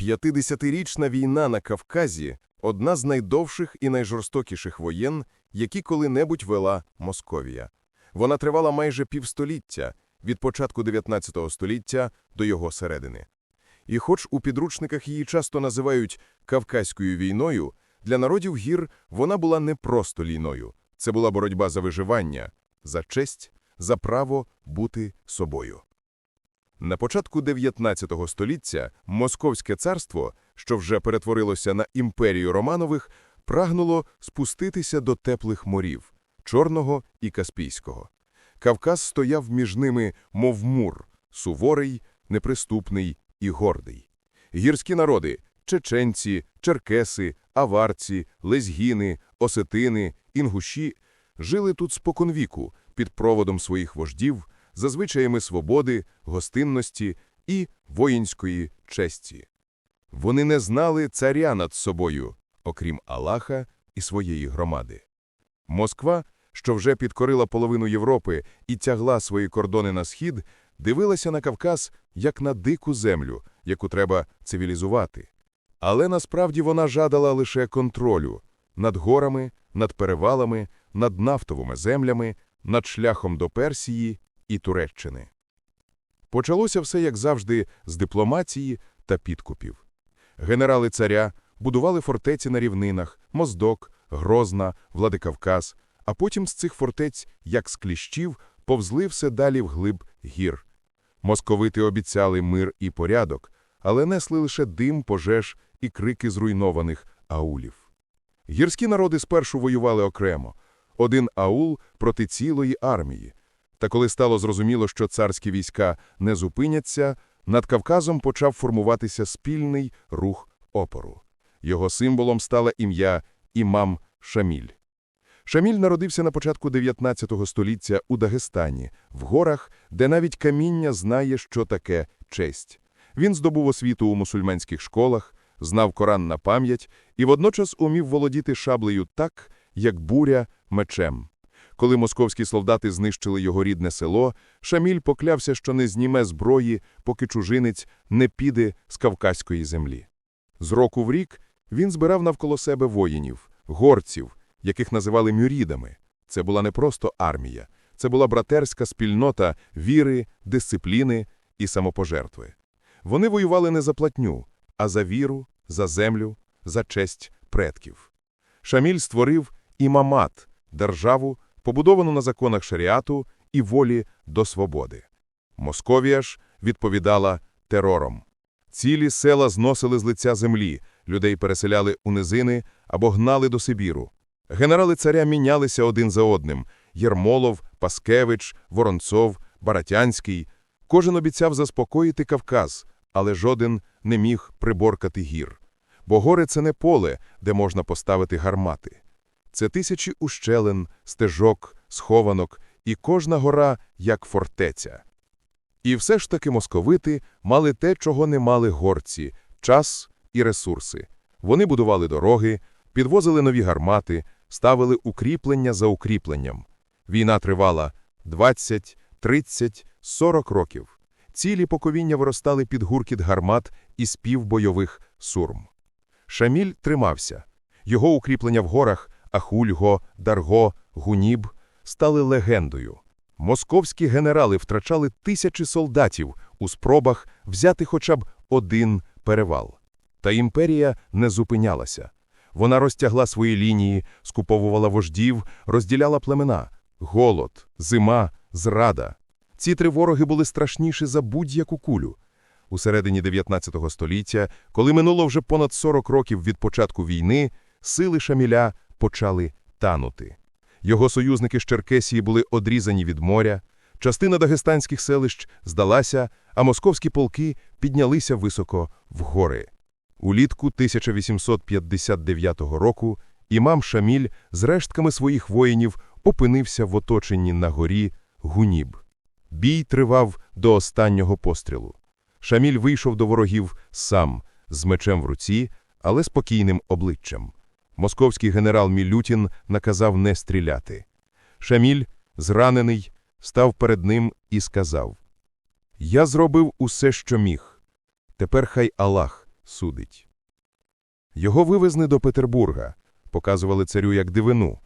П'ятидесятирічна війна на Кавказі – одна з найдовших і найжорстокіших воєн, які коли-небудь вела Московія. Вона тривала майже півстоліття, від початку 19 століття до його середини. І хоч у підручниках її часто називають «Кавказькою війною», для народів гір вона була не просто лійною. Це була боротьба за виживання, за честь, за право бути собою. На початку 19 століття Московське царство, що вже перетворилося на імперію Романових, прагнуло спуститися до теплих морів – Чорного і Каспійського. Кавказ стояв між ними, мов мур – суворий, неприступний і гордий. Гірські народи – чеченці, черкеси, аварці, лезгіни, осетини, інгуші – жили тут споконвіку під проводом своїх вождів, за звичаями свободи, гостинності і воїнської честі. Вони не знали царя над собою, окрім Аллаха і своєї громади. Москва, що вже підкорила половину Європи і тягла свої кордони на схід, дивилася на Кавказ як на дику землю, яку треба цивілізувати. Але насправді вона жадала лише контролю над горами, над перевалами, над нафтовими землями, над шляхом до Персії і Туреччини. Почалося все, як завжди, з дипломатії та підкупів. Генерали царя будували фортеці на рівнинах, Моздок, Грозна, Владикавказ, а потім з цих фортець, як з кліщів, повзли все далі вглиб гір. Московити обіцяли мир і порядок, але несли лише дим, пожеж і крики зруйнованих аулів. Гірські народи спершу воювали окремо, один аул проти цілої армії. Та коли стало зрозуміло, що царські війська не зупиняться, над Кавказом почав формуватися спільний рух опору. Його символом стало ім'я Імам Шаміль. Шаміль народився на початку 19 століття у Дагестані, в горах, де навіть каміння знає, що таке честь. Він здобув освіту у мусульманських школах, знав Коран на пам'ять і водночас умів володіти шаблею так, як буря мечем. Коли московські солдати знищили його рідне село, Шаміль поклявся, що не зніме зброї, поки чужинець не піде з кавказької землі. З року в рік він збирав навколо себе воїнів, горців, яких називали мюрідами. Це була не просто армія, це була братерська спільнота віри, дисципліни і самопожертви. Вони воювали не за платню, а за віру, за землю, за честь предків. Шаміль створив імамат – державу, побудовану на законах шаріату і волі до свободи. Московія ж відповідала терором. Цілі села зносили з лиця землі, людей переселяли у низини або гнали до Сибіру. Генерали царя мінялися один за одним – Єрмолов, Паскевич, Воронцов, Баратянський. Кожен обіцяв заспокоїти Кавказ, але жоден не міг приборкати гір. Бо гори – це не поле, де можна поставити гармати. Це тисячі ущелин, стежок, схованок, і кожна гора як фортеця. І все ж таки московити мали те, чого не мали горці – час і ресурси. Вони будували дороги, підвозили нові гармати, ставили укріплення за укріпленням. Війна тривала 20, 30, 40 років. Цілі покоління виростали під гуркіт гармат і спів бойових сурм. Шаміль тримався. Його укріплення в горах Ахульго, Дарго, Гуніб стали легендою. Московські генерали втрачали тисячі солдатів у спробах взяти хоча б один перевал. Та імперія не зупинялася. Вона розтягла свої лінії, скуповувала вождів, розділяла племена – голод, зима, зрада. Ці три вороги були страшніші за будь-яку кулю. У середині 19 століття, коли минуло вже понад 40 років від початку війни, сили Шаміля почали танути. Його союзники з Черкесії були одрізані від моря, частина дагестанських селищ здалася, а московські полки піднялися високо в гори. Улітку 1859 року імам Шаміль з рештками своїх воїнів опинився в оточенні на горі Гуніб. Бій тривав до останнього пострілу. Шаміль вийшов до ворогів сам, з мечем в руці, але спокійним обличчям. Московський генерал Мілютін наказав не стріляти. Шаміль, зранений, став перед ним і сказав: Я зробив усе, що міг. Тепер хай Аллах судить. Його вивезли до Петербурга, показували царю як дивину.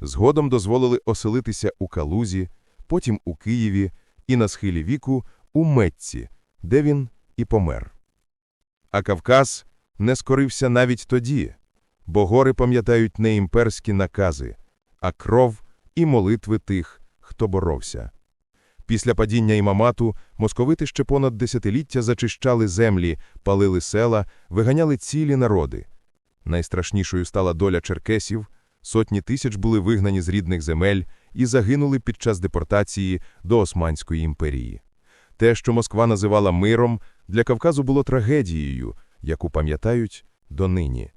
Згодом дозволили оселитися у Калузі, потім у Києві і на схилі віку у Метці, де він і помер. А Кавказ не скорився навіть тоді, бо гори пам'ятають не імперські накази, а кров і молитви тих, хто боровся. Після падіння імамату московити ще понад десятиліття зачищали землі, палили села, виганяли цілі народи. Найстрашнішою стала доля черкесів, сотні тисяч були вигнані з рідних земель і загинули під час депортації до Османської імперії. Те, що Москва називала миром, для Кавказу було трагедією, яку пам'ятають донині.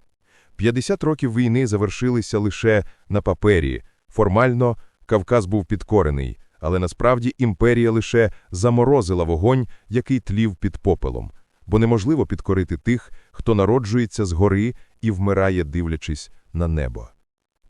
50 років війни завершилися лише на папері. Формально Кавказ був підкорений, але насправді імперія лише заморозила вогонь, який тлів під попелом, бо неможливо підкорити тих, хто народжується згори і вмирає, дивлячись на небо.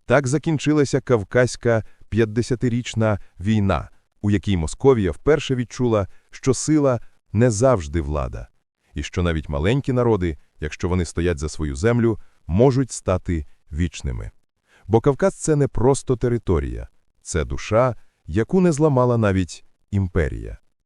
Так закінчилася Кавказька 50-річна війна, у якій Московія вперше відчула, що сила не завжди влада, і що навіть маленькі народи, якщо вони стоять за свою землю, можуть стати вічними. Бо Кавказ – це не просто територія, це душа, яку не зламала навіть імперія.